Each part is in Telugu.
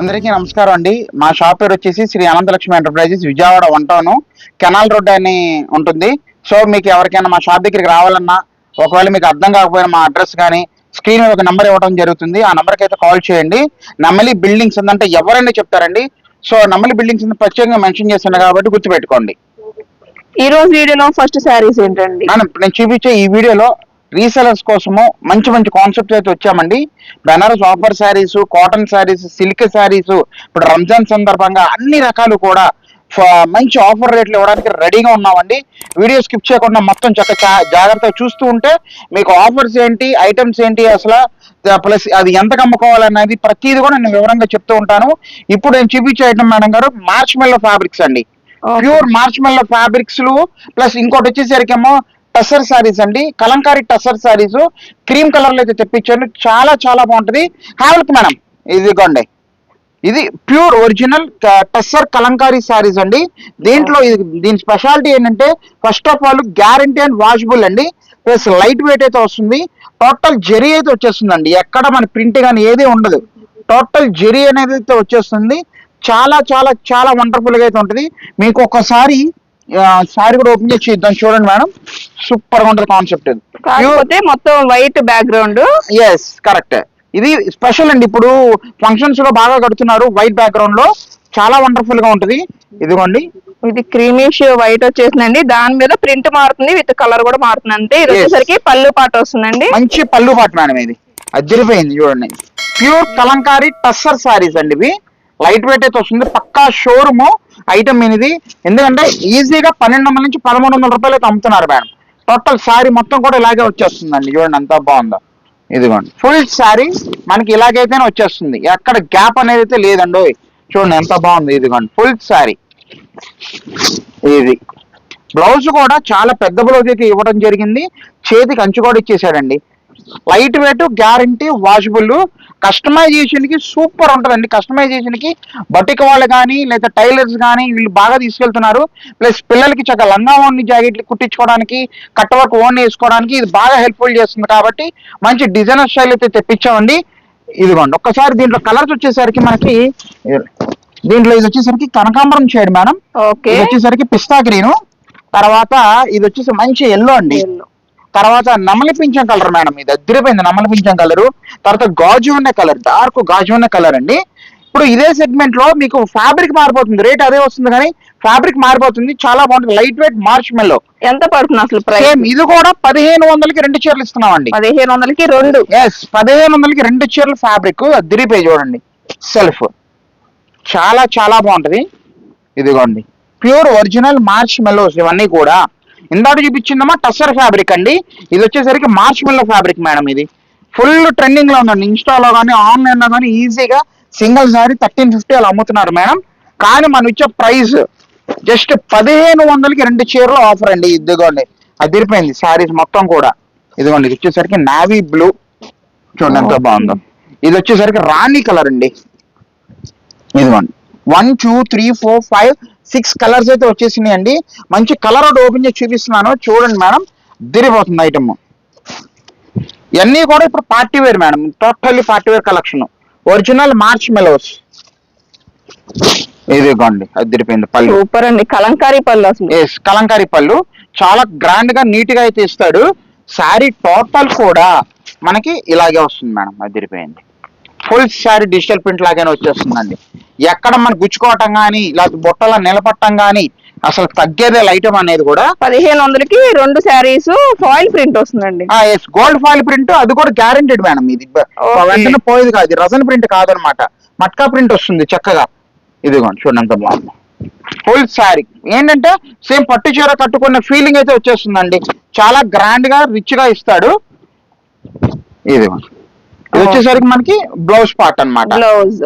అందరికీ నమస్కారం అండి. మా షాప్ పేరు వచ్చేసి Shri Ananthalakshmi enterprises Vijayawada one town canal road అని ఉంటుంది. సో మీకు ఎవరికైనా మా షాప్ దగ్గరికి రావాలన్నా ఒకవేళ మీకు అర్థం కాకపోయినా మా అడ్రస్ కానీ స్క్రీన్ మీద ఒక నెంబర్ ఇవ్వడం జరుగుతుంది. ఆ నెంబర్కి అయితే కాల్ చేయండి. నమ్మలి బిల్డింగ్స్ ఉందంటే ఎవరైనా చెప్తారండి. సో నమ్మలి బిల్డింగ్స్ ప్రత్యేకంగా మెన్షన్ చేస్తున్నా కాబట్టి గుర్తుపెట్టుకోండి. ఈ రోజు వీడియోలో ఫస్ట్ శారీస్ ఏంటండి? నేను చూపించే ఈ వీడియోలో రీసెలర్స్ కోసము మంచి మంచి కాన్సెప్ట్స్ అయితే వచ్చామండి. Banaras offer saris cotton saris silk saris ఇప్పుడు రంజాన్ సందర్భంగా అన్ని రకాలు కూడా మంచి ఆఫర్ రేట్లు ఇవ్వడానికి రెడీగా ఉన్నామండి. వీడియో స్కిప్ చేయకుండా మొత్తం చక్క జాగ్రత్తగా చూస్తూ ఉంటే మీకు ఆఫర్స్ ఏంటి ఐటమ్స్ ఏంటి అసలు ప్లస్ అది ఎంత అమ్ముకోవాలనేది ప్రతిదీ కూడా నేను వివరంగా చెప్తూ ఉంటాను. ఇప్పుడు నేను చూపించే ఐటమ్ మేడం గారు మార్చ్ మెల్లో ఫ్యాబ్రిక్స్ అండి. Pure marshmallow fabrics plus ఇంకోటి వచ్చేసరికేమో టసర్ సారీస్ అండి. కలంకారీ టసర్ సారీస్ క్రీమ్ కలర్లో అయితే తెప్పించాను చాలా చాలా బాగుంటుంది. హ్యావల్క్ మేడం ఇదిగోండి. ఇది ప్యూర్ ఒరిజినల్ టస్సర్ కలంకారీ సారీస్ అండి. దీంట్లో ఇది దీని స్పెషాలిటీ ఏంటంటే first of all guarantee and washable అండి. ప్లస్ లైట్ వెయిట్ అయితే వస్తుంది. టోటల్ జెరీ అయితే వచ్చేస్తుందండి. ఎక్కడ మన ప్రింట్ కానీ ఏది ఉండదు. టోటల్ జెరీ అనేది అయితే వచ్చేస్తుంది. చాలా చాలా చాలా వండర్ఫుల్గా అయితే ఉంటుంది. మీకు ఒకసారి సారీ కూడా ఓపెన్ చేసి ఇద్దాం చూడండి మేడం. సూపర్గా ఉంటుంది కాన్సెప్ట్ ఇది. కాకపోతే మొత్తం వైట్ బ్యాక్గ్రౌండ్. ఎస్ కరెక్ట్ ఇది స్పెషల్ అండి. ఇప్పుడు ఫంక్షన్స్లో బాగా కడుతున్నారు. వైట్ బ్యాక్గ్రౌండ్లో చాలా వండర్ఫుల్గా ఉంటది. ఇదిగోండి. ఇది క్రీమిష్ వైట్ వచ్చేసిందండి. దాని మీద ప్రింట్ మారుతుంది. విత్ కలర్ కూడా మారుతుంది. అంతే. ఇది. వచ్చేసరికి పళ్ళు పాట వస్తుందండి. మంచి పళ్ళు పాటు మేడం ఇది. అదిరిపోయింది చూడండి. ప్యూర్ కలంకారీ టస్సర్ సారీస్ అండి ఇవి. లైట్ వెయిట్ అయితే వస్తుంది. పక్కా షోరూమ్ ఐటమ్ ఇది ఎందుకంటే ఈజీగా పన్నెండు వందల నుంచి పదమూడు వందల రూపాయలు అయితే అమ్ముతున్నారు మేడం. టోటల్ సారీ మొత్తం కూడా ఇలాగే వచ్చేస్తుందండి. చూడండి ఎంత బాగుందో. ఇదిగోండి. ఫుల్ సారీ మనకి ఇలాగైతేనే వచ్చేస్తుంది. ఎక్కడ గ్యాప్ అనేది అయితే లేదండి. ఓయ్. చూడండి ఎంత బాగుంది. ఇదిగోండి. ఫుల్ సారీ ఇది. బ్లౌజ్ కూడా చాలా పెద్ద బ్లౌజ్ అయితే ఇవ్వడం జరిగింది. చేతికి అంచు కూడా ఇచ్చేసాడండి. లైట్ వెయిట్ గ్యారంటీ వాషబుల్ కస్టమైజేషన్కి సూపర్ ఉంటుందండి. కస్టమైజేషన్కి బటిక్ వాళ్ళు కానీ లేదా టైలర్స్ కానీ వీళ్ళు బాగా తీసుకెళ్తున్నారు. ప్లస్ పిల్లలకి చక్కగా లంగా ఓన్ని జాకెట్లు కుట్టించుకోవడానికి కట్ట వర్క్ ఓన్ వేసుకోవడానికి ఇది బాగా హెల్ప్ఫుల్ చేస్తుంది కాబట్టి మంచి డిజైనర్ స్టైల్ అయితే తెప్పించామండి. ఇదిగోండి ఒక్కసారి దీంట్లో కలర్స్ వచ్చేసరికి మనకి దీంట్లో ఇది వచ్చేసరికి కనకాంబరం షేడ్ మేడం ఇది వచ్చేసరికి పిస్తా గ్రీన్ తర్వాత ఇది వచ్చేసి మంచి ఎల్లో అండి. తర్వాత నమలి పింఛం కలర్ మేడం ఇది. అద్దరిపోయింది నమలి పింఛం కలర్. తర్వాత గాజు ఉన్న కలర్ డార్క్ గాజు ఉన్న కలర్ అండి. ఇప్పుడు ఇదే సెగ్మెంట్లో మీకు ఫ్యాబ్రిక్ మారిపోతుంది. రేట్ అదే వస్తుంది కానీ ఫ్యాబ్రిక్ మారిపోతుంది. చాలా బాగుంటుంది. లైట్ వెయిట్ మార్చ్ మెల్లో ఎంత పడుతుంది అసలు సేమ్ ఇది కూడా పదిహేను వందలకి రెండు చీరలు ఇస్తున్నామండి. పదిహేను వందలకి రెండు. ఎస్ పదిహేను వందలకి రెండు చీరలు ఫ్యాబ్రిక్ అదిరిపోయి చూడండి. సెల్ఫ్ చాలా చాలా బాగుంటది. ఇదిగోండి. ప్యూర్ ఒరిజినల్ మార్చ్ మెల్లోస్ ఇవన్నీ కూడా ఇందాక చూపించిందమ్మా టసర్ ఫ్యాబ్రిక్ అండి. ఇది వచ్చేసరికి మార్చ్ మెల్లో ఫ్యాబ్రిక్ మేడం ఇది. ఫుల్ ట్రెండింగ్లో ఉందండి. ఇన్స్టాలో కానీ ఆన్లైన్లో కానీ ఈజీగా సింగిల్ సారీ థర్టీన్ ఫిఫ్టీ అలా అమ్ముతున్నారు మేడం కానీ మనం ఇచ్చే ప్రైస్ జస్ట్ పదిహేను వందలకి రెండు చీరలు ఆఫర్ అండి. ఇదిగోండి. అదిరిపోయింది సారీస్ మొత్తం కూడా. ఇదిగోండి ఇది వచ్చేసరికి నావీ బ్లూ చూడండి ఎంత బాగుందో. ఇది వచ్చేసరికి రాణి కలర్ అండి. ఇదిగోండి. One two three four five six colours అయితే వచ్చేసినాయి అండి మంచి కలర్ ఒకటి ఓపెన్ చేసి చూపిస్తున్నాను. చూడండి మేడం దిరిపోతుంది ఐటమ్ ఇవన్నీ కూడా ఇప్పుడు party wear madam totally party wear collection original marshmallows ఇదిగోండి అది పళ్ళు. సూపర్ అండి. కలంకారీ పళ్ళు ఎస్ కలంకారీ పళ్ళు. చాలా గ్రాండ్గా నీట్గా అయితే ఇస్తాడు. శారీ టోటల్ కూడా మనకి ఇలాగే వస్తుంది మేడం అది తిరిపోయింది ఫుల్ శారీ డిజిటల్ ప్రింట్ లాగానే వచ్చేస్తుందండి. ఎక్కడ మనం గుచ్చుకోవటం కానీ లేకపోతే బుట్టలో నిలబట్టం కానీ అసలు తగ్గేదే ఐటమ్ అనేది కూడా పదిహేను వందలకి రెండు శారీస్ ఫాయిల్ ప్రింట్ వస్తుందండి. గోల్డ్ ఫాయిల్ ప్రింట్ అది కూడా గ్యారెంటెడ్ మేడం ఇది. వెంటనే పోయేది కాదు. ఇది రజన్ ప్రింట్ కాదనమాట. మట్కా ప్రింట్ వస్తుంది చక్కగా. ఇదిగోండి చూడండి ఎంత బాగుంది. ఫుల్ శారీ ఏంటంటే సేమ్ పట్టు చీర కట్టుకున్న ఫీలింగ్ అయితే వచ్చేస్తుందండి. చాలా గ్రాండ్గా రిచ్గా ఇస్తాడు. ఇదిగోండి ఇది వచ్చేసరికి మనకి బ్లౌజ్ పార్ట్ అన్నమాట. బ్లౌజ్.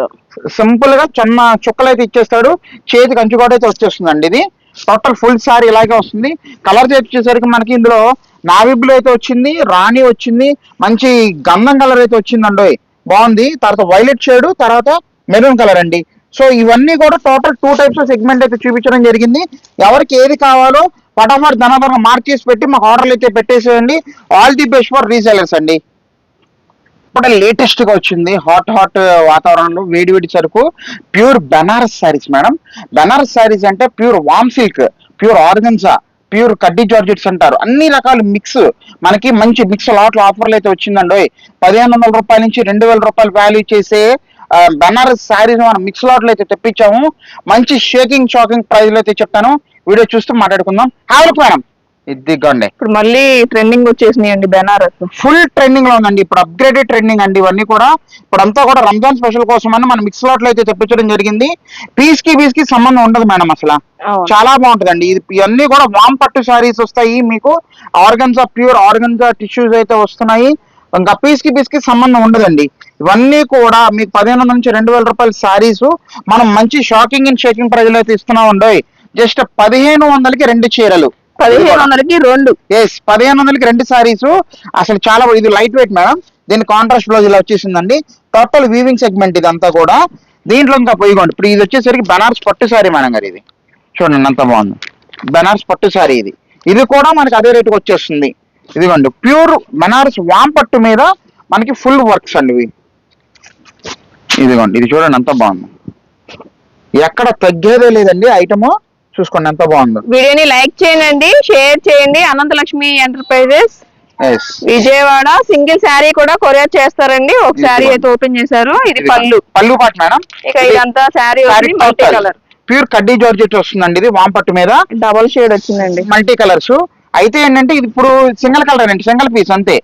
సింపుల్గా చిన్న చుక్కలు అయితే ఇచ్చేస్తాడు. చేతి కంచు కూడా అయితే వచ్చేస్తుందండి ఇది. టోటల్ ఫుల్ సారీ ఇలాగే వస్తుంది. కలర్ వచ్చేసరికి మనకి ఇందులో నావీ బ్లూ అయితే వచ్చింది రాణి వచ్చింది మంచి గంధం కలర్ అయితే వచ్చిందండి. బాగుంది. తర్వాత వైలెట్ షేడ్ తర్వాత మెరూన్ కలర్ అండి. సో ఇవన్నీ కూడా total two types of segment అయితే చూపించడం జరిగింది. ఎవరికి ఏది కావాలో ఫటాఫట్ ధనధన మార్క్ చేసి పెట్టి మాకు ఆర్డర్లు అయితే పెట్టేసేయండి. All the best for resellers అండి. ఇప్పుడే లేటెస్ట్గా వచ్చింది. హాట్ హాట్ వాతావరణంలో వేడి వేడి సరుకు ప్యూర్ బెనారస్ శారీస్ మేడం బెనారస్ శారీస్ అంటే ప్యూర్ వామ్ సిల్క్ ప్యూర్ ఆర్గన్సా ప్యూర్ కడ్డీ జార్జెట్స్ అంటారు. అన్ని రకాల మిక్స్ మనకి మంచి మిక్స్ లాట్లు ఆఫర్లు అయితే వచ్చిందండి. పదిహేను వందల రూపాయల నుంచి రెండు వేల రూపాయలు వాల్యూ చేసే బెనారస్ శారీస్ మనం మిక్స్ లాట్లు అయితే తెప్పించాము. మంచి షేకింగ్ షాకింగ్ ప్రైస్ అయితే చెప్తాను వీడియో చూస్తూ మాట్లాడుకుందాం. హ్యావ్ మేడం ఇదిగోండి. ఇప్పుడు మళ్ళీ ట్రెండింగ్ వచ్చేసినాయి అండి బెనారస్. ఫుల్ ట్రెండింగ్లో ఉందండి. ఇప్పుడు అప్గ్రేడెడ్ ట్రెండింగ్ అండి ఇవన్నీ కూడా. ఇప్పుడు అంతా కూడా రంజాన్ స్పెషల్ కోసం అని మనం మిక్స్ లాట్లో అయితే తెప్పించడం జరిగింది. పీస్కి పీస్కి సంబంధం ఉండదు మేడం అసలు. చాలా బాగుంటదండి. ఇది ఇవన్నీ కూడా వామ్ పట్టు శారీస్ వస్తాయి మీకు. ఆర్గన్జా ప్యూర్ ఆర్గన్జా టిష్యూస్ అయితే వస్తున్నాయి. ఇంకా పీస్కి పీస్కి సంబంధం ఉండదండి. ఇవన్నీ కూడా మీకు పదిహేను నుంచి రెండు వేల రూపాయల శారీస్ మనం మంచి షాకింగ్ అండ్ షేకింగ్ ప్రైజ్లో అయితే ఇస్తున్నాం అండి. జస్ట్ పదిహేను వందలకి రెండు చీరలు. పదిహేను వందలకి రెండు. ఎస్ పదిహేను వందలకి రెండు సారీస్ అసలు చాలా ఇది లైట్ వెయిట్ మేడం దీని కాంట్రాస్ట్ బ్లౌజ్ ఇలా వచ్చేసిందండి. టోటల్ వీవింగ్ సెగ్మెంట్ ఇదంతా కూడా. దీంట్లో ఇంకా పోయిగోండి. ఇప్పుడు ఇది వచ్చేసరికి బనారస్ పట్టు సారీ మేడం గారు ఇది. చూడండి ఎంత బాగుంది. బనారస్ పట్టు సారీ ఇది. ఇది కూడా మనకి అదే రేటుకి వచ్చేస్తుంది. ఇదిగోండి ప్యూర్ బనారస్ వామ్ పట్టు మీద మనకి ఫుల్ వర్క్స్ అండి ఇవి. ఇదిగోండి ఇది చూడండి ఎంత బాగుంది. ఎక్కడ తగ్గేదే లేదండి ఐటమ్ చూసుకోండి ఎంత బాగుందో. వీడియోని లైక్ చేయండి షేర్ చేయండి. అనంతలక్ష్మి ఎంటర్ప్రైజెస్. విజయవాడ సింగిల్ శారీ కూడా కొరియర్ చేస్తారండి. ఒక శారీ అయితే ఓపెన్ చేశారు. ఇది పళ్ళు. పళ్ళు పాటు మేడం? ఇక ఇదంతా శారీ మల్టీ కలర్. ప్యూర్ కడ్డీ జార్జెట్ వస్తుందండి ఇది వామ్ పట్టు మీద. డబల్ షేడ్ వచ్చిందండి. మల్టీ కలర్స్ అయితే ఏంటంటే ఇది ఇప్పుడు సింగిల్ కలర్ అండి సింగిల్ పీస్ అంతే.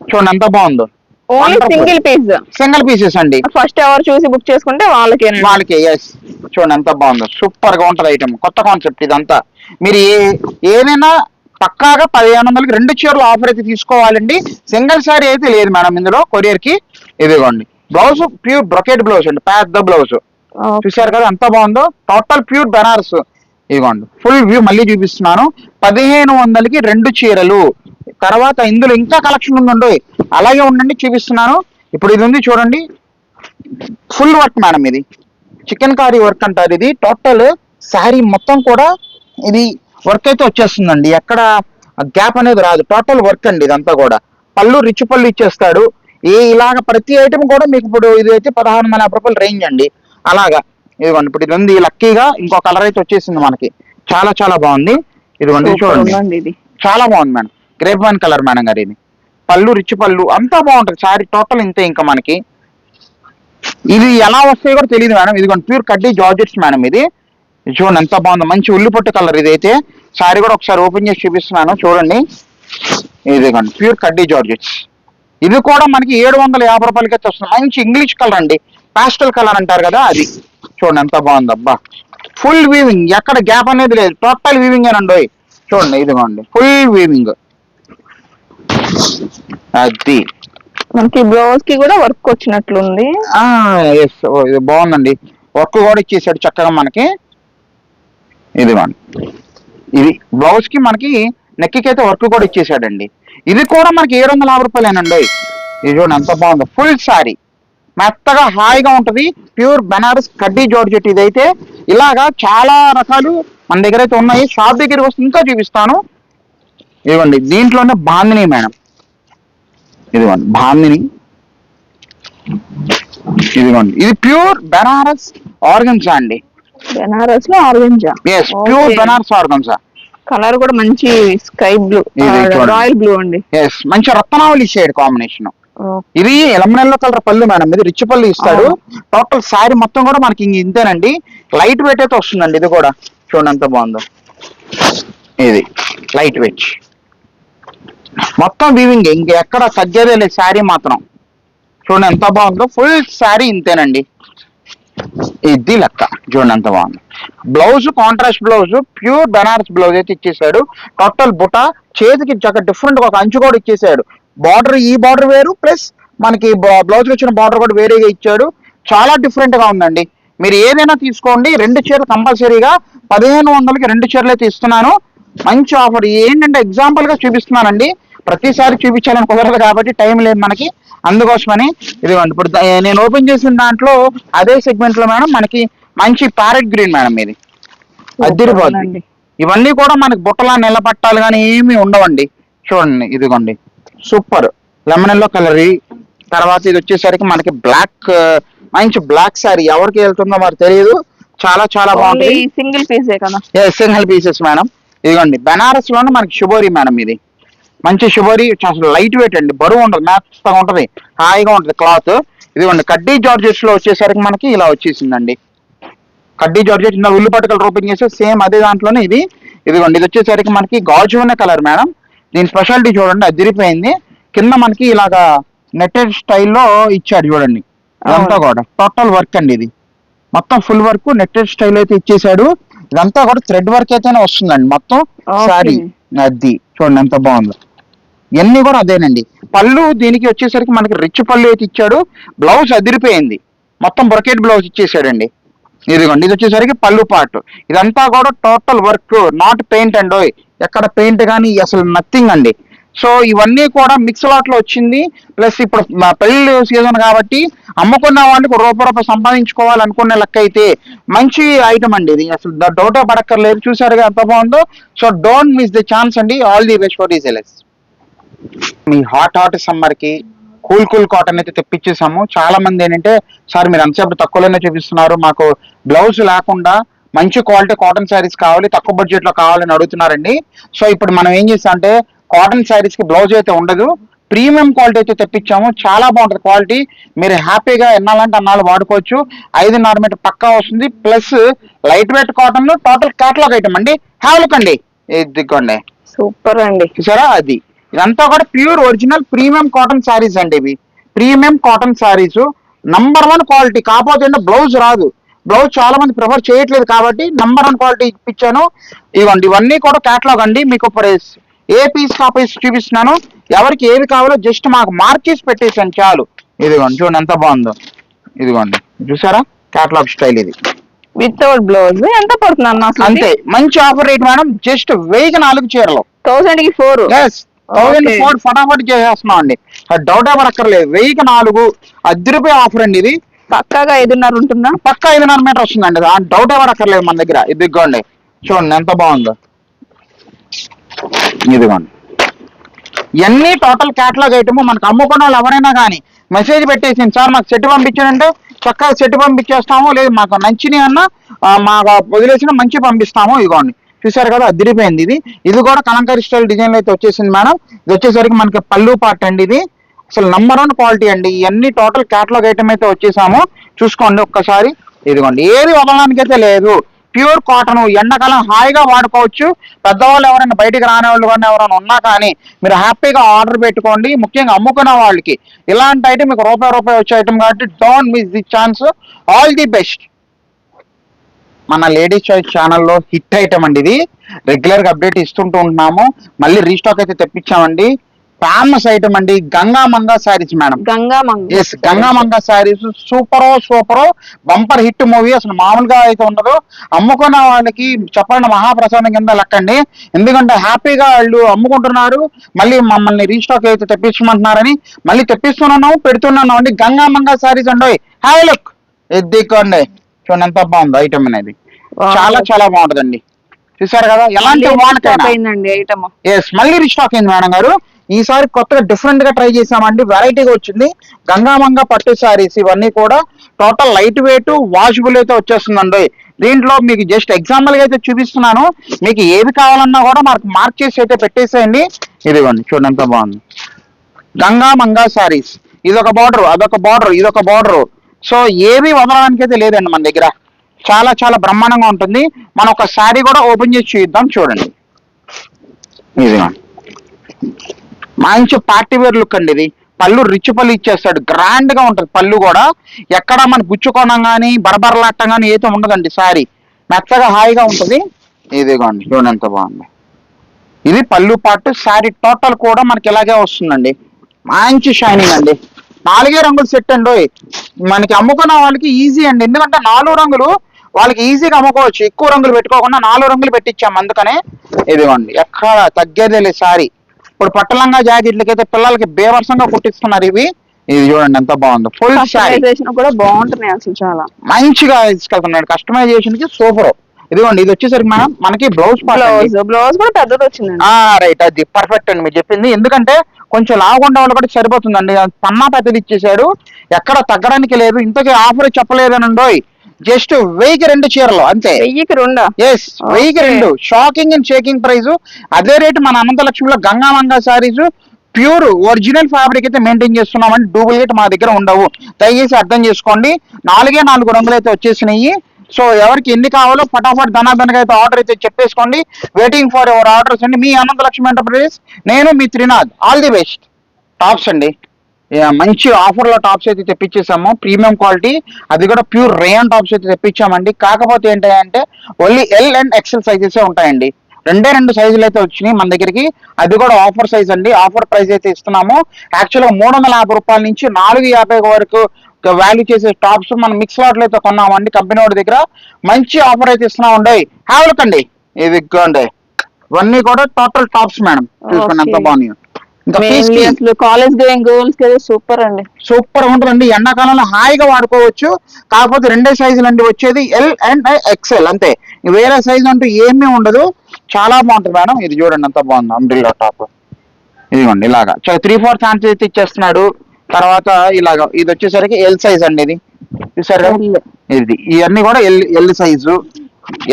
చూడండి ఎంత బాగుందో. Only single piece single pieces అండి. ఫస్ట్ ఎవరు చూసి బుక్ చేసుకుంటే వాళ్ళకేనండి వాళ్ళకి ఎస్ చూడండి ఎంత బాగుందో. సూపర్గా ఉంటది ఐటమ్ కొత్త కాన్సెప్ట్ ఇదంతా. మీరు ఏ ఏదైనా పక్కాగా పదిహేను వందలకి రెండు చీరలు ఆఫర్ అయితే తీసుకోవాలండి. సింగిల్ సారీ అయితే లేదు మేడం ఇందులో కొరియర్కి. ఇదిగోండి. బ్లౌజ్ ప్యూర్ బ్రొకెట్ బ్లౌజ్ అండి. పెద్ద బ్లౌజ్ చూసారు కదా ఎంత బాగుందో. టోటల్ ప్యూర్ బెనారస్ ఇదిగోండి. ఫుల్ వ్యూ మళ్ళీ చూపిస్తున్నాను. పదిహేను వందలకి రెండు చీరలు. తర్వాత ఇందులో ఇంకా కలెక్షన్ ఉందండి అలాగే ఉండండి చూపిస్తున్నాను. ఇప్పుడు ఇది ఉంది చూడండి. ఫుల్ వర్క్ మేడం ఇది. చికెన్ కారీ వర్క్ అంటారు ఇది. టోటల్ శారీ మొత్తం కూడా ఇది వర్క్ అయితే వచ్చేస్తుందండి. ఎక్కడ గ్యాప్ అనేది రాదు. టోటల్ వర్క్ అండి ఇదంతా కూడా. పళ్ళు రిచ్ పళ్ళు ఇచ్చేస్తాడు. ఏ ఇలాగ ప్రతి ఐటమ్ కూడా మీకు ఇప్పుడు ఇది అయితే పదహారు వందల యాభై రూపాయలు రేంజ్ అండి. అలాగా. ఇదిగోండి ఇప్పుడు ఇది ఉంది లక్కీగా. ఇంకో కలర్ అయితే వచ్చేసింది మనకి. చాలా చాలా బాగుంది. ఇదిగోండి చూడండి. చాలా బాగుంది madam grape wine colour madam గారు ఇది. పళ్ళు రిచ్ పళ్ళు అంతా బాగుంటుంది. సారీ టోటల్ ఇంతే ఇంకా మనకి. ఇది ఎలా వస్తాయో కూడా తెలియదు మేడం. ఇదిగోండి ప్యూర్ కడ్డీ జార్జెట్స్ మేడం ఇది. చూడండి ఎంత బాగుందో. మంచి ఉల్లిపొట్టు కలర్ ఇది అయితే సారీ కూడా ఒకసారి ఓపెన్ చేసి చూపిస్తున్నాను. చూడండి. ఇదిగోండి ప్యూర్ కడ్డీ జార్జెట్స్. ఇది కూడా మనకి ఏడు వందల యాభై రూపాయలకి అయితే వస్తుంది. మంచి ఇంగ్లీష్ కలర్ అండి. పాస్టల్ కలర్ అంటారు కదా అది. చూడండి ఎంత బాగుంది. అబ్బా. Full weaving. ఎక్కడ గ్యాప్ అనేది లేదు. టోటల్ వీవింగ్ అని అండి చూడండి ఇదిగోండి. Full weaving. అది. మనకి బ్లౌజ్కి కూడా వర్క్ వచ్చినట్లుంది. ఎస్ ఇది బాగుందండి. వర్క్ కూడా ఇచ్చేసాడు చక్కగా మనకి. ఇదిగోండి ఇది బ్లౌజ్కి మనకి నెక్కి అయితే వర్క్ కూడా ఇచ్చేసాడండి. ఇది కూడా మనకి ఏడు వందల యాభై రూపాయలేనండి. ఇది చూడండి ఎంత బాగుందో. ఫుల్ సారీ మెత్తగా హాయిగా ఉంటది. ప్యూర్ బెనారస్ కడ్డీ జార్జెట్ ఇదైతే. ఇలాగా చాలా రకాలు మన దగ్గర అయితే ఉన్నాయి. షాప్ దగ్గరికి వస్తే ఇంకా చూపిస్తాను. ఇదిగోండి దీంట్లోనే బాందిని మేడం. ఇదిగోండి బాందిని ఇదిగోండి ఇది ప్యూర్ బెనారస్ ఆర్గన్సా అండి. బెనారస్లో ఆరెంజా yes pure Banaras organza colour కూడా మంచి స్కై బ్లూ. రాయల్ బ్లూ అండి. ఎస్ మంచి రత్నావళి షేడ్ కాంబినేషన్ ఇది ఎలమనెల్లో కలర్ పళ్ళు మేడం ఇది రిచ్ పళ్ళు ఇస్తాడు. టోటల్ శారీ మొత్తం కూడా మనకి ఇంక ఇంతేనండి. లైట్ వెయిట్ అయితే వస్తుందండి ఇది కూడా. చూడండి ఎంత బాగుందో. ఇది లైట్ వెయిట్ మొత్తం వీవింగ్ ఇంక ఎక్కడ సజ్జదే లేదు శారీ మాత్రం. చూడండి ఎంత బాగుందో. ఫుల్ శారీ ఇంతేనండి. ఇది లెక్క. చూడండి ఎంత బాగుంది. Blouse contrast blouse pure Banaras blouse అయితే ఇచ్చేసాడు. టోటల్ బుట చేతికి చక్క డిఫరెంట్ ఒక అంచు కూడా ఇచ్చేసాడు. బార్డర్ ఈ బార్డర్ వేరు ప్లస్ మనకి బ్లౌజ్ వచ్చిన బార్డర్ కూడా వేరేగా ఇచ్చాడు. చాలా డిఫరెంట్గా ఉందండి. మీరు ఏదైనా తీసుకోండి. రెండు చీరలు కంపల్సరీగా పదిహేను వందలకి రెండు చీరలు అయితే ఇస్తున్నాను మంచి ఆఫర్. ఏంటంటే ఎగ్జాంపుల్గా చూపిస్తున్నానండి. ప్రతిసారి చూపించాలని కుదరదు కాబట్టి టైం లేదు మనకి. అందుకోసమని ఇదిగోండి. ఇప్పుడు నేను ఓపెన్ చేసిన దాంట్లో అదే సెగ్మెంట్లో మేడం మనకి మంచి ప్యారెట్ గ్రీన్ మేడం ఇది. అవునండి. ఇవన్నీ కూడా మనకి బుట్టలా నిలబట్టాలి కానీ ఏమీ ఉండవండి. చూడండి ఇదిగోండి. సూపర్. Lemon yellow colour. తర్వాత ఇది వచ్చేసరికి మనకి బ్లాక్ మంచి బ్లాక్ శారీ. ఎవరికి వెళ్తుందో మరి తెలియదు. చాలా చాలా బాగుంది. సింగిల్ పీసే కదా. Single pieces madam. ఇదిగోండి బెనారస్లోనే మనకి శుభోరి మేడం ఇది. మంచి శుభోరి అసలు లైట్ వెయిట్ అండి. బరువు ఉండదు మెత్తగా ఉంటది హాయిగా ఉంటది క్లాత్ ఇదిగోండి కడ్డీ జార్జెట్స్లో వచ్చేసరికి మనకి ఇలా వచ్చేసిందండి. కడ్డీ జార్జెట్ ఉల్లి పట్టుకలు ఓపెన్ చేస్తే సేమ్ అదే దాంట్లోనే ఇది. ఇదిగోండి ఇది వచ్చేసరికి మనకి గాజువనే కలర్ మేడం. దీని స్పెషాలిటీ చూడండి అదిరిపోయింది. కింద మనకి ఇలాగా నెట్టెడ్ స్టైల్లో ఇచ్చాడు చూడండి. అవును. కూడా టోటల్ వర్క్ అండి ఇది. మొత్తం ఫుల్ వర్క్ నెట్టెడ్ స్టైల్ అయితే ఇచ్చేసాడు ఇదంతా కూడా థ్రెడ్ వర్క్ అయితేనే వస్తుందండి. మొత్తం. సారీ అది చూడండి ఎంత బాగుందో. ఇవన్నీ కూడా అదేనండి. పళ్ళు దీనికి వచ్చేసరికి మనకి రిచ్ పళ్ళు అయితే ఇచ్చాడు. బ్లౌజ్ అదిరిపోయింది. మొత్తం బ్రొకెట్ బ్లౌజ్ ఇచ్చేసాడండి. ఇదిగోండి ఇది వచ్చేసరికి పళ్ళు పార్ట్ ఇదంతా కూడా టోటల్ వర్క్ నాట్ పెయింట్ అండి. ఎక్కడ పెయింట్ కానీ అసలు నథింగ్ అండి. సో ఇవన్నీ కూడా మిక్స్ లాట్లో వచ్చింది. ప్లస్ ఇప్పుడు మా పెళ్ళి సీజన్ కాబట్టి అమ్ముకున్న వాళ్ళకి రూపాయి రూపాయి సంపాదించుకోవాలనుకునే లెక్క అయితే మంచి ఐటమ్ అండి ఇది. అసలు డౌటే పడక్కర్లేదు. చూసారుగా ఎంత బాగుందో. So don't miss the chance అండి. ఆల్ ది బెస్ట్ ఫర్ డీజెలెస్ మీ హాట్ హాట్ సమ్మర్కి కూల్ కూల్ కాటన్ అయితే తెప్పించేసాము చాలా మంది ఏంటంటే సార్ మీరు అంతసేపు తక్కువలోనే చూపిస్తున్నారు. మాకు బ్లౌజ్ లేకుండా మంచి క్వాలిటీ కాటన్ శారీస్ కావాలి. తక్కువ బడ్జెట్లో కావాలని అడుగుతున్నారండి. సో ఇప్పుడు మనం ఏం చేస్తాం అంటే కాటన్ శారీస్కి బ్లౌజ్ అయితే ఉండదు. ప్రీమియం క్వాలిటీ అయితే తెప్పించాము. చాలా బాగుంటుంది క్వాలిటీ మీరు హ్యాపీగా ఎన్నాలంటే అన్నాళ్ళు వాడుకోవచ్చు. ఐదున్నర మీటర్ పక్కా వస్తుంది. Plus light weight cotton total catalogue item అండి. హ్యావ్ లుక్ అండి. ఇదిగోండి. సూపర్ అండి. చూసారా? అది. ఇదంతా కూడా pure original premium cotton saris అండి ఇవి. Premium cotton saris number one quality కాకపోతే బ్లౌజ్ రాదు. బ్లౌజ్ చాలా మంది ప్రిఫర్ చేయట్లేదు కాబట్టి నంబర్ వన్ క్వాలిటీ ఇప్పించాను. ఇవ్వండి. ఇవన్నీ కూడా కేటలాగ్ అండి. మీకు ప్రైస్ ఏ పీస్ కాపీస్ చూపిస్తున్నాను. ఎవరికి ఏవి కావాలో జస్ట్ మాకు మార్క్ చేసి పెట్టేసాను చాలు. ఇదిగోండి చూడండి ఎంత బాగుందో. ఇదిగోండి చూసారా? కేటలాగ్ స్టైల్ ఇది. వితౌట్ బ్లౌజ్ ఎంత పడుతుంది అంతే మంచి ఆఫర్ రేట్ మేడం. జస్ట్ వెయ్యికి నాలుగు చీరలు. థౌసండ్కి ఫోర్ ఎస్ థౌసండ్. ఫోర్ ఫటాఫట్ చేసేస్తున్నాం అండి. డౌట్ పడక్కర్లేదు వెయ్యికి నాలుగు అద్దె రూపాయ ఆఫర్ అండి ఇది. పక్కాగా ఐదున్నర ఉంటుందా? పక్క ఐదున్నర మీటర్ వస్తుందండి. డౌట్ పడక్కర్లేదు మన దగ్గర. ఇదిగోండి చూడండి ఎంత బాగుందో. ఇదిగోండి. ఇవన్నీ టోటల్ క్యాటలాగ్ ఐటమ్ మనకు అమ్ముకున్న వాళ్ళు ఎవరైనా కానీ మెసేజ్ పెట్టేసింది సార్ మాకు సెట్ పంపించారంటే చక్కగా సెట్ పంపించేస్తాము. లేదు మాకు నచ్చిని అన్న మాకు వదిలేసిన మంచి పంపిస్తాము. ఇదిగోండి. చూసారు కదా అదిరిపోయింది ఇది. ఇది కూడా కలంకారీ స్టైల్ డిజైన్ అయితే వచ్చేసింది మేడం. ఇది వచ్చేసరికి మనకి పళ్ళు పార్ట్ అండి ఇది. అసలు నంబర్ వన్ క్వాలిటీ అండి. ఇవన్నీ టోటల్ క్యాటలాగ్ ఐటమ్ అయితే వచ్చేసాము చూసుకోండి ఒక్కసారి. ఇదిగోండి. ఏది వదలడానికి అయితే లేదు. ప్యూర్ కాటన్ ఎండాకాలం హాయిగా వాడుకోవచ్చు. పెద్దవాళ్ళు ఎవరైనా బయటికి రాని వాళ్ళు కానీ ఎవరైనా ఉన్నా కానీ మీరు హ్యాపీగా ఆర్డర్ పెట్టుకోండి. ముఖ్యంగా అమ్ముకున్న వాళ్ళకి. ఇలాంటి ఐటమ్ మీకు రూపాయి రూపాయి వచ్చే ఐటమ్ కాబట్టి don't miss the chance all the best మన లేడీస్ చాయిస్ ఛానల్లో హిట్ ఐటమ్ అండి ఇది. రెగ్యులర్గా అప్డేట్ ఇస్తుంటూ ఉంటున్నాము. మళ్ళీ రీస్టాక్ అయితే తెప్పించామండి. ఫేమస్ ఐటమ్ అండి Ganga Manga saris madam. Ganga Manga. Yes Ganga Manga saris super super bumper hit movie అసలు మామూలుగా అయితే ఉండదు. అమ్ముకున్న వాళ్ళకి చెప్పండి మహాప్రసాదం కింద లెక్కండి. ఎందుకంటే హ్యాపీగా వాళ్ళు అమ్ముకుంటున్నారు. మళ్ళీ మమ్మల్ని రీస్టాక్ అయితే తెప్పించమంటున్నారని. మళ్ళీ తెప్పిస్తున్నాము పెడుతున్నాను అండి. గంగా మంగా శారీస్ అండి హాయ్ లుక్ ఎద్దికోండి. చూడండి ఎంత బాగుంది ఐటమ్ అనేది. చాలా చాలా బాగుంటుందండి. చూసారు కదా ఎలాంటి వాళ్ళకైనా. అయిందండి ఐటమ్ ఎస్ మళ్ళీ రీస్టాక్ అయింది మేడం గారు. ఈసారి కొత్తగా డిఫరెంట్గా ట్రై చేసామండి. వెరైటీగా వచ్చింది. గంగామంగ పట్టు శారీస్ ఇవన్నీ కూడా టోటల్ లైట్ వెయిట్ వాషబుల్ అయితే వచ్చేస్తుందండి. దీంట్లో మీకు జస్ట్ ఎగ్జాంపుల్గా అయితే చూపిస్తున్నాను. మీకు ఏది కావాలన్నా కూడా మనకు మార్క్ చేసి అయితే పెట్టేసేయండి. ఇదిగోండి చూడండి ఎంత బాగుంది. గంగామంగ శారీస్ ఇదొక బార్డర్ అదొక బార్డర్ ఇదొక బార్డర్ సో ఏవి వదలడానికి అయితే లేదండి మన దగ్గర. చాలా చాలా బ్రహ్మాండంగా ఉంటుంది. మనం ఒక శారీ కూడా ఓపెన్ చేసి చూద్దాం చూడండి. ఇదిగోండి. మంచి పార్టీ వేర్ లుక్ అండి ఇది. పళ్ళు రిచ్ పళ్ళు ఇచ్చేస్తాడు. గ్రాండ్గా ఉంటుంది పళ్ళు కూడా. ఎక్కడ మన గుచ్చుకోవడం కానీ బరబరలాట్టం కానీ ఏదో ఉండదండి సారీ. మెత్తగా హాయిగా ఉంటుంది. ఇదిగోండి చూడండి ఎంత బాగుంది. ఇది పళ్ళు పాటు శారీ టోటల్ కూడా మనకి ఇలాగే వస్తుందండి. మంచి షైనింగ్ అండి. నాలుగే రంగులు సెట్ అండి మనకి అమ్ముకున్న వాళ్ళకి ఈజీ అండి. ఎందుకంటే నాలుగు రంగులు వాళ్ళకి ఈజీగా అమ్ముకోవచ్చు. ఎక్కువ రంగులు పెట్టుకోకుండా నాలుగు రంగులు పెట్టించాము అందుకనే. ఇదిగోండి ఎక్కడ తగ్గేదే లేదు సారీ. ఇప్పుడు పట్టలంగా జాకెట్లకైతే పిల్లలకి బేవర్సంగా కుట్టిస్తున్నారు ఇవి. ఇది చూడండి ఎంత బాగుందో. ఫుల్ కూడా బాగుంటున్నాయి అసలు చాలా. మంచిగా తీసుకెళ్తున్నాడు. కస్టమైజేషన్కి సూపర్ ఇదిగోండి ఇది వచ్చేసరికి మనం మనకి బ్లౌజ్ బ్లౌజ్ బ్లౌజ్ కూడా పెద్దది వచ్చిందండి. ఆ రైట్ అది పర్ఫెక్ట్ అండి మీరు చెప్పింది. ఎందుకంటే కొంచెం లావుకుండా వాళ్ళు కూడా సరిపోతుందండి. పన్నా పెద్దది ఇచ్చేసాడు ఎక్కడ తగ్గడానికి లేదు. ఇంతకీ ఆఫర్ చెప్పలేదనండోయ్. జస్ట్ వెయ్యికి రెండు చీరలు అంతే. వెయ్యికి రెండా. ఎస్ వెయ్యికి. రెండు. షాకింగ్ అండ్ షేకింగ్ ప్రైస్ అదే రేటు మన అనంతలక్ష్మిలో Ganga Manga saris pure original fabric అయితే మెయింటైన్ చేస్తున్నామండి డూప్లికేట్ మా దగ్గర ఉండవు. దయచేసి అర్థం చేసుకోండి. నాలుగే నాలుగు రంగులు అయితే వచ్చేసినాయి. సో ఎవరికి ఎన్ని కావాలో ఫటాఫట్ ధనాధనగా అయితే ఆర్డర్ అయితే చెప్పేసుకోండి. వెయిటింగ్ ఫర్ యువర్ ఆర్డర్స్ అండి. మీ అనంతలక్ష్మి ఎంటర్ప్రైజెస్ నేను మీ Trinath. All the best tops అండి. మంచి ఆఫర్లో టాప్స్ అయితే తెప్పించేసాము ప్రీమియం క్వాలిటీ అది కూడా ప్యూర్ రేయన్ టాప్స్ అయితే తెప్పించామండి. కాకపోతే ఏంటంటే only L and XL sizes ఉంటాయండి. రెండే రెండు సైజులు అయితే వచ్చినాయి మన దగ్గరికి. అది కూడా ఆఫర్ సైజ్ అండి. ఆఫర్ ప్రైస్ అయితే ఇస్తున్నాము. యాక్చువల్గా మూడు వందల యాభై రూపాయల నుంచి నాలుగు యాభై వరకు వాల్యూ చేసే టాప్స్ మనం మిక్స్ లాట్లు అయితే కొన్నామండి కంపెనీ వాడి దగ్గర. మంచి ఆఫర్ అయితే ఇస్తున్నామండి హ్యావ్ లుక్ అండి. ఇది ఇదిగోండి ఇవన్నీ కూడా టోటల్ టాప్స్ మేడం. చూసుకోండి ఎంత. బాగున్నాయి. అసలు కాలేజ్ గోయింగ్ గర్ల్స్కి సూపర్ అండి. సూపర్ ఉంటుందండి. ఎండాకాలంలో హాయిగా వాడుకోవచ్చు. కాకపోతే రెండే సైజులు అండి వచ్చేది. ఎల్ అండ్ ఎక్స్ఎల్ అంతే. వేరే సైజ్ అంటూ ఏమీ ఉండదు. చాలా బాగుంటుంది మేడం. ఇది చూడండి ఎంత బాగుంది. అంబ్రిల్లా టాప్ ఇదిగోండి ఇలాగా. త్రీ ఫోర్ ఛాన్స్ అయితే ఇచ్చేస్తున్నాడు. తర్వాత ఇలాగా. ఇది వచ్చేసరికి ఎల్ సైజ్ అండి ఇది. చూసారు. ఇది. ఇవన్నీ కూడా ఎల్ ఎల్ సైజు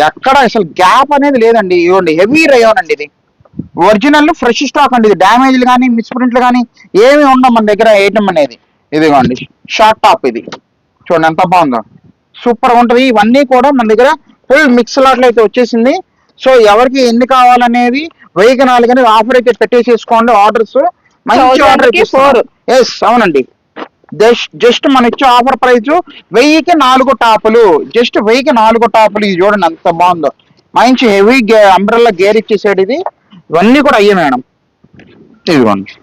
ఎక్కడ అసలు గ్యాప్ అనేది లేదండి. ఇవ్వండి హెవీ రయోన్ అండి ఇది. ఒరిజినల్ ఫ్రెష్ స్టాక్ అండి ఇది. డ్యామేజ్లు కానీ మిస్ప్రింట్లు కానీ ఏమి ఉండవు మన దగ్గర ఐటమ్ అనేది. ఇదిగోండి షార్ట్ టాప్ ఇది. చూడండి ఎంత బాగుందో. సూపర్ ఉంటది. ఇవన్నీ కూడా మన దగ్గర ఫుల్ మిక్స్ లాట్లు అయితే వచ్చేసింది. సో ఎవరికి ఎన్ని కావాలనేది వెయ్యికి నాలుగు అనేది ఆఫర్ అయితే పెట్టేసేసుకోండి ఆర్డర్స్ మంచి ఆర్డర్ four. ఎస్ అవునండి. జస్ట్ జస్ట్ మన ఇచ్చే ఆఫర్ ప్రైస్ వెయ్యికి నాలుగు టాపులు. జస్ట్ వెయ్యికి నాలుగు టాపులు. ఇది చూడండి అంత బాగుందో. మంచి హెవీ అంబ్రెల్లా గేర్ ఇచ్చేసాడు ఇది. ఇవన్నీ కూడా అయ్యే మేడం. ఇదిగోండి.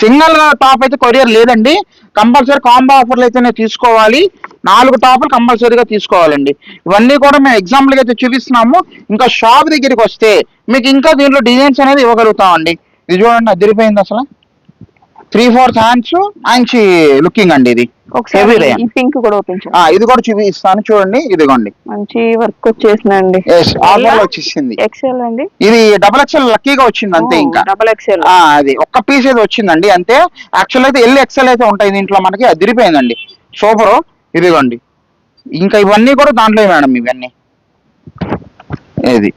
సింగిల్ టాప్ అయితే కొరియర్ లేదండి. కంపల్సరీ కాంబో ఆఫర్లు అయితేనే తీసుకోవాలి. నాలుగు టాపులు కంపల్సరీగా తీసుకోవాలండి. ఇవన్నీ కూడా మేము ఎగ్జాంపుల్ అయితే చూపిస్తున్నాము. ఇంకా షాప్ దగ్గరికి వస్తే మీకు ఇంకా దీంట్లో డిజైన్స్ అనేది ఇవ్వగలుగుతామండి. ఇది చూడండి అదిరిపోయింది అసలు. త్రీ ఫోర్త్ హ్యాండ్స్ మంచి లుకింగ్ అండి ఇది. ఒకసారి. ఈ పింక్ కూడా ఓపెన్ చేయండి. ఆ, ఇది కూడా చూపిస్తాను చూడండి ఇదిగోండి. మంచి వర్క్ వచ్చేసిందండి ఆఫర్ వచ్చేసింది. ఎక్సెల్ అండి. ఇది డబల్ ఎక్స్ఎల్ లక్కీగా వచ్చింది అంతే ఇంకా. డబల్ ఎక్సెల్ ఆ, అది. ఒక్క పీస్ అయితే వచ్చిందండి. అంతే యాక్చువల్ అయితే ఎల్ ఎక్సెల్ అయితే ఉంటాయి దీంట్లో మనకి అదిరిపోయిందండి. సూపర్ ఇదిగోండి. ఇంకా ఇవన్నీ కూడా దాంట్లో మేడం ఇవన్నీ. ఇది.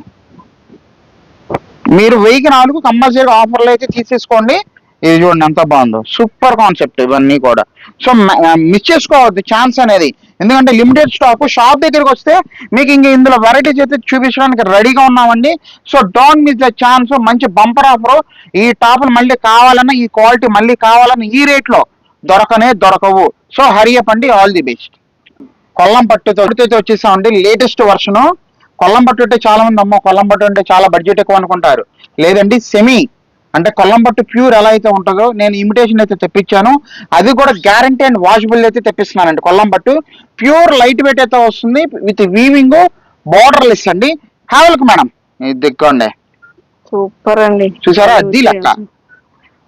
మీరు వెయ్యికి నాలుగు కంపల్సరీ ఆఫర్లు అయితే తీసేసుకోండి. ఇది చూడండి ఎంత బాగుందో. సూపర్ కాన్సెప్ట్ ఇవన్నీ కూడా. సో మిస్ చేసుకోవద్దు ఛాన్స్ అనేది. ఎందుకంటే లిమిటెడ్ స్టాక్ షాప్ దగ్గరికి వస్తే మీకు ఇంక ఇందులో వెరైటీస్ అయితే చూపించడానికి రెడీగా ఉన్నామండి. So don't miss the chance మంచి బంపర్ ఆఫర్ ఈ టాప్లు మళ్ళీ కావాలన్నా ఈ క్వాలిటీ మళ్ళీ కావాలన్నా ఈ రేట్లో దొరకనే దొరకవు. సో హరియప్ అండి ఆల్ ది బెస్ట్ కొల్లం పట్టుతో అయితే వచ్చేసామండి లేటెస్ట్ వర్షను కొల్లం పట్టు అంటే చాలా మంది అమ్మో కొల్లం పట్టు అంటే చాలా బడ్జెట్ ఎక్కువ అనుకుంటారు. లేదండి సెమీ అంటే కొల్లం పట్టు ప్యూర్ ఎలా అయితే ఉంటుందో నేను ఇమిటేషన్ అయితే తెప్పించాను. అది కూడా గ్యారంటీ అండ్ వాషబుల్ అయితే తెప్పిస్తున్నానండి కొల్లం పట్టు. ప్యూర్ లైట్ వెయిట్ అయితే వస్తుంది విత్ వీవింగ్ బార్డర్ లెస్ అండి హ్యావల్క్ మేడం ఇది దిక్కండి. సూపర్ అండి. చూసారా? అది లెక్క.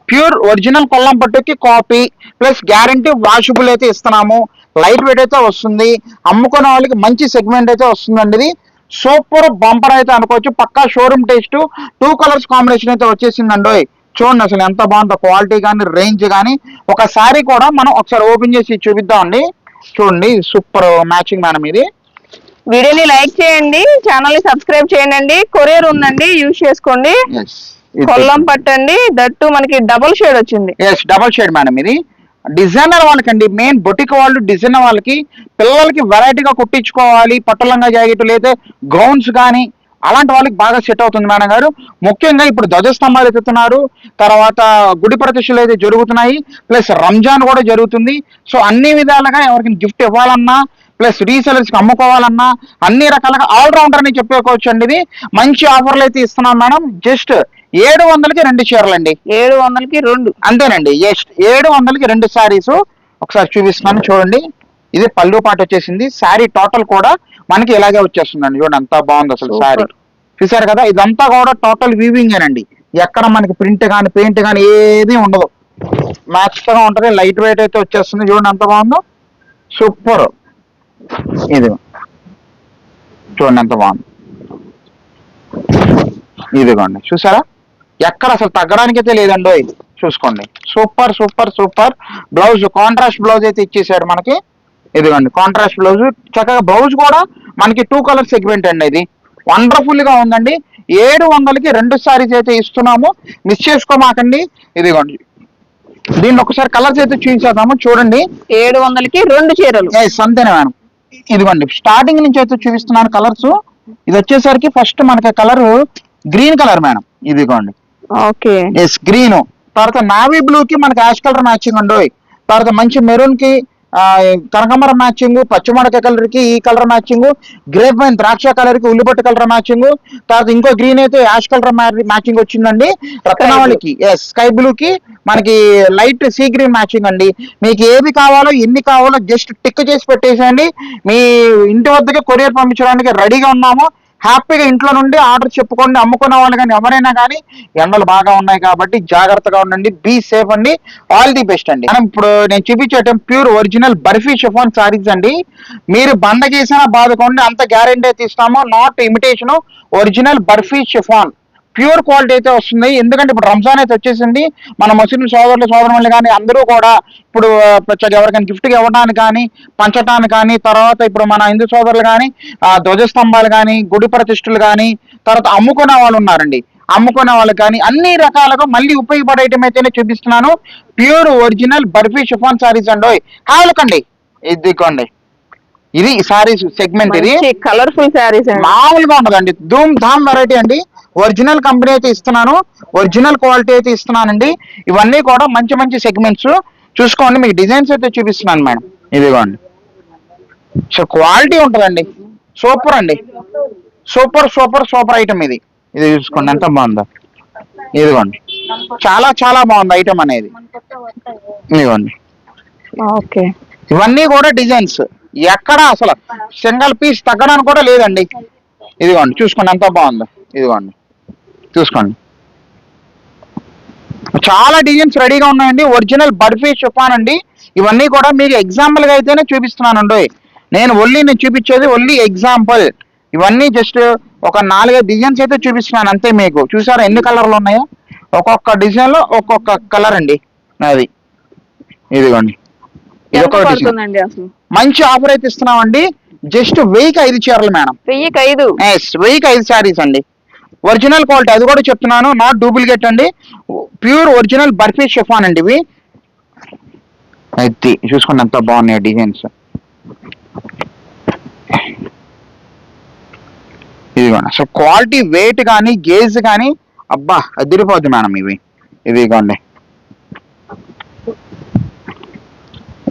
ప్యూర్ ఒరిజినల్ కొల్లం పట్టుకి కాపీ ప్లస్ గ్యారంటీ వాషబుల్ అయితే ఇస్తున్నాము. లైట్ వెయిట్ అయితే వస్తుంది. అమ్ముకునే వాళ్ళకి మంచి సెగ్మెంట్ అయితే వస్తుందండి ఇది. సూపర్ బంపర్ అయితే అనుకోవచ్చు. పక్కా showroom taste two colours combination అయితే వచ్చేసిందండి. చూడండి అసలు ఎంత బాగుందో క్వాలిటీ కానీ రేంజ్ కానీ ఒకసారి కూడా మనం ఒకసారి ఓపెన్ చేసి చూపిద్దామండి చూడండి సూపర్ మ్యాచింగ్ మేడం ఇది. వీడియోని లైక్ చేయండి ఛానల్ని సబ్స్క్రైబ్ చేయండి. కొరియర్ ఉందండి యూజ్ చేసుకోండి. కొల్లం పట్టండి. దట్టు మనకి డబుల్ షేడ్ వచ్చింది. ఎస్ డబల్ షేడ్ మేడం ఇది. డిజైనర్ వాళ్ళకండి. మెయిన్ బొటిక్ వాళ్ళు డిజైనర్ వాళ్ళకి పిల్లలకి వెరైటీగా కుట్టించుకోవాలి పట్టులంగా జాకెట్ లేదా గౌన్స్ కానీ అలాంటి వాళ్ళకి బాగా సెట్ అవుతుంది మేడం గారు. ముఖ్యంగా ఇప్పుడు ధ్వజస్తంభాలు ఎత్తుతున్నారు తర్వాత గుడి ప్రతిష్టలు అయితే జరుగుతున్నాయి ప్లస్ రంజాన్ కూడా జరుగుతుంది. సో అన్ని విధాలుగా ఎవరికి గిఫ్ట్ ఇవ్వాలన్నా ప్లస్ రీసెలర్స్కి అమ్ముకోవాలన్నా అన్ని రకాలుగా ఆల్ రౌండర్ అని చెప్పుకోవచ్చు అండి ఇది. మంచి ఆఫర్లు అయితే ఇస్తున్నాం మేడం. జస్ట్ ఏడు వందలకి రెండు చీరలండి. ఏడు వందలకి రెండు. అంతేనండి. ఏడు వందలకి రెండు శారీస్ ఒకసారి చూపిస్తున్నాను చూడండి. ఇది పళ్ళు పాట వచ్చేసింది. శారీ టోటల్ కూడా మనకి ఇలాగే వచ్చేస్తుందండి. చూడండి అంతా బాగుంది అసలు. శారీ చూసారు కదా ఇదంతా కూడా టోటల్ వీవింగ్ అండి ఎక్కడ మనకి ప్రింట్ కానీ పెయింట్ కానీ ఏది ఉండదు. గా ఉంటది. లైట్ వెయిట్ అయితే వచ్చేస్తుంది. చూడండి ఎంత బాగుందో. సూపర్ ఇది. చూడండి ఎంత బాగుంది. ఇదిగోండి. చూసారా ఎక్కడ అసలు తగ్గడానికైతే లేదండి ఓయ్. చూసుకోండి. Super super super. Blouse contrast blouse అయితే ఇచ్చేసాడు మనకి. ఇదిగోండి కాంట్రాస్ట్ బ్లౌజ్. చక్కగా బ్లౌజ్ కూడా మనకి టూ కలర్ సెగ్మెంట్ అండి ఇది. వండర్ఫుల్గా ఉందండి. ఏడు వందలకి రెండు సారీస్ అయితే ఇస్తున్నాము. మిస్ చేసుకోమాకండి. ఇదిగోండి. దీన్ని ఒకసారి కలర్స్ అయితే చూపించేద్దాము చూడండి. ఏడు వందలకి రెండు చీరలు. ఎస్ అంతేనే మేడం? ఇదిగోండి స్టార్టింగ్ నుంచి అయితే చూపిస్తున్నాను కలర్స్ ఇది వచ్చేసరికి ఫస్ట్ మనకి కలర్ గ్రీన్ కలర్ మేడం. ఇదిగోండి. ఓకే. ఎస్ గ్రీన్ తర్వాత నావీ బ్లూ కి మనకి యాష్ కలర్ మ్యాచింగ్ ఉండవు తర్వాత మంచి మెరూన్కి కనకమర మ్యాచింగ్ పచ్చిమడక కలర్కి ఈ కలర్ మ్యాచింగ్ గ్రేప్ వైన్ ద్రాక్ష కలర్కి ఉల్లిపట్టు కలర్ మ్యాచింగ్ తర్వాత ఇంకో గ్రీన్ అయితే యాష్ కలర్ మ్యాచింగ్ వచ్చిందండి. రత్నావళికి ఎస్ స్కై బ్లూ కి మనకి లైట్ సీ గ్రీన్ మ్యాచింగ్ అండి. మీకు ఏది కావాలో ఎన్ని కావాలో జస్ట్ టిక్ చేసి పెట్టేసేయండి. మీ ఇంటి వద్దకే కొరియర్ పంపించడానికి రెడీగా ఉన్నాము. హ్యాపీగా ఇంట్లో నుండి ఆర్డర్ చెప్పుకోండి అమ్ముకున్న వాళ్ళు కానీ ఎవరైనా కానీ ఎండలు బాగా ఉన్నాయి కాబట్టి జాగ్రత్తగా ఉండండి బీ సేఫ్ అండి ఆల్ ది బెస్ట్ అండి. మనం ఇప్పుడు నేను చూపించేటం pure original Barfi chiffon saris అండి. మీరు బండ చేసినా బాదుకోండి అంత గ్యారెంటీ అయితే not imitation original Barfi chiffon. Pure quality అయితే వస్తుంది. ఎందుకంటే ఇప్పుడు రంజాన్ అయితే వచ్చేసింది. మన ముస్లిం సోదరులు సోదరులు కానీ అందరూ కూడా ఇప్పుడు ఎవరికైనా గిఫ్ట్ ఇవ్వడానికి కానీ పంచడానికి కానీ తర్వాత ఇప్పుడు మన హిందూ సోదరులు కానీ ధ్వజస్తంభాలు కానీ గుడి ప్రతిష్ఠలు కానీ తర్వాత అమ్ముకునే వాళ్ళు ఉన్నారండి. అమ్ముకునే వాళ్ళకి కానీ అన్ని రకాలుగా మళ్ళీ ఉపయోగపడే ఐటమ్ అయితేనే చూపిస్తున్నాను. Pure original Barfi chiffon saris అండి హాలకండి ఇదిగోండి. ఇది సారీస్ సెగ్మెంట్ ఇది. కలర్ఫుల్ అండి. మామూలుగా ఉండదండి. ధూమ్ ధామ్ వెరైటీ అండి. ఒరిజినల్ కంపెనీ అయితే ఇస్తున్నాను. ఒరిజినల్ క్వాలిటీ అయితే ఇస్తున్నానండి. ఇవన్నీ కూడా మంచి మంచి సెగ్మెంట్స్ చూసుకోండి మీకు డిజైన్స్ అయితే చూపిస్తున్నాను మేడం. ఇదిగోండి సో క్వాలిటీ ఉంటుందండి. సూపర్ అండి. సూపర్ సూపర్ సూపర్ ఐటమ్ ఇది. ఇది చూసుకోండి ఎంత బాగుందో. ఇదిగోండి. చాలా చాలా బాగుంది ఐటమ్ అనేది. ఇదిగోండి. ఓకే. ఇవన్నీ కూడా డిజైన్స్. ఎక్కడ అసలు సింగల్ పీస్ తగ్గడానికి కూడా లేదండి. ఇదిగోండి చూసుకోండి ఎంత బాగుందో. ఇదిగోండి. చూసుకోండి. చాలా డిజైన్స్ రెడీగా ఉన్నాయండి. ఒరిజినల్ బర్ఫీ షిఫాన్ అండి. ఇవన్నీ కూడా మీకు ఎగ్జాంపుల్గా అయితేనే చూపిస్తున్నానండి. నేను ఒళ్ళి నేను చూపించేది ఒళ్ళి ఎగ్జాంపుల్ ఇవన్నీ జస్ట్ ఒక నాలుగైదు డిజైన్స్ అయితే చూపిస్తున్నాను అంతే మీకు. చూసారా ఎన్ని కలర్లు ఉన్నాయో? ఒక్కొక్క డిజైన్లో ఒక్కొక్క కలర్ అండి అది ఇదిగోండి. మంచి ఆఫర్ అయితే ఇస్తున్నామండి. జస్ట్ వెయ్యికి ఐదు చీరలు మేడం వెయ్యికి ఐదు? వెయ్యికి ఐదు శారీస్ అండి. ఒరిజినల్ క్వాలిటీ అది కూడా చెప్తున్నాను నాట్ డూప్లికేట్ అండి. ప్యూర్ ఒరిజినల్ బర్ఫీ షిఫాన్ అండి ఇవి. అది చూసుకోండి ఎంత బాగున్నాయి డిజైన్స్. ఇదిగోండి. సో క్వాలిటీ వెయిట్ కానీ గేజ్ కానీ అబ్బా అదిరిపోద్ది మేడం ఇవి. ఇదిగోండి.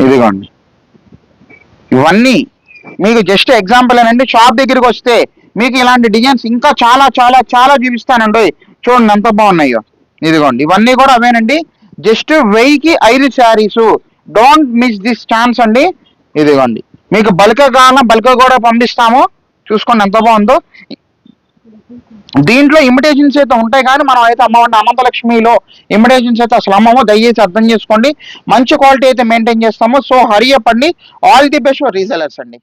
ఇదిగోండి. ఇవన్నీ మీకు జస్ట్ ఎగ్జాంపుల్ ఏనండి షాప్ దగ్గరికి వస్తే మీకు ఇలాంటి డిజైన్స్ ఇంకా చాలా చాలా చాలా చూపిస్తానండి. చూడండి ఎంత బాగున్నాయో. ఇదిగోండి ఇవన్నీ కూడా అవేనండి. జస్ట్ వెయ్యికి ఐదు saris. Don't miss this chance అండి. ఇదిగోండి మీకు బల్క్ కావాలన్నా బల్క్ కూడా పంపిస్తాము. చూసుకోండి ఎంత బాగుందో. దీంట్లో ఇమిటేషన్స్ అయితే ఉంటాయి కానీ మనం అయితే అమ్మవండి అనంత లక్ష్మిలో ఇమిటేషన్స్ అయితే అసలు అమ్మము. దయచేసి అర్థం చేసుకోండి. మంచి క్వాలిటీ అయితే మెయింటైన్ చేస్తాము. సో హరియప్ అండి. ఆల్ ది బెస్ట్ రీసెలర్స్ అండి.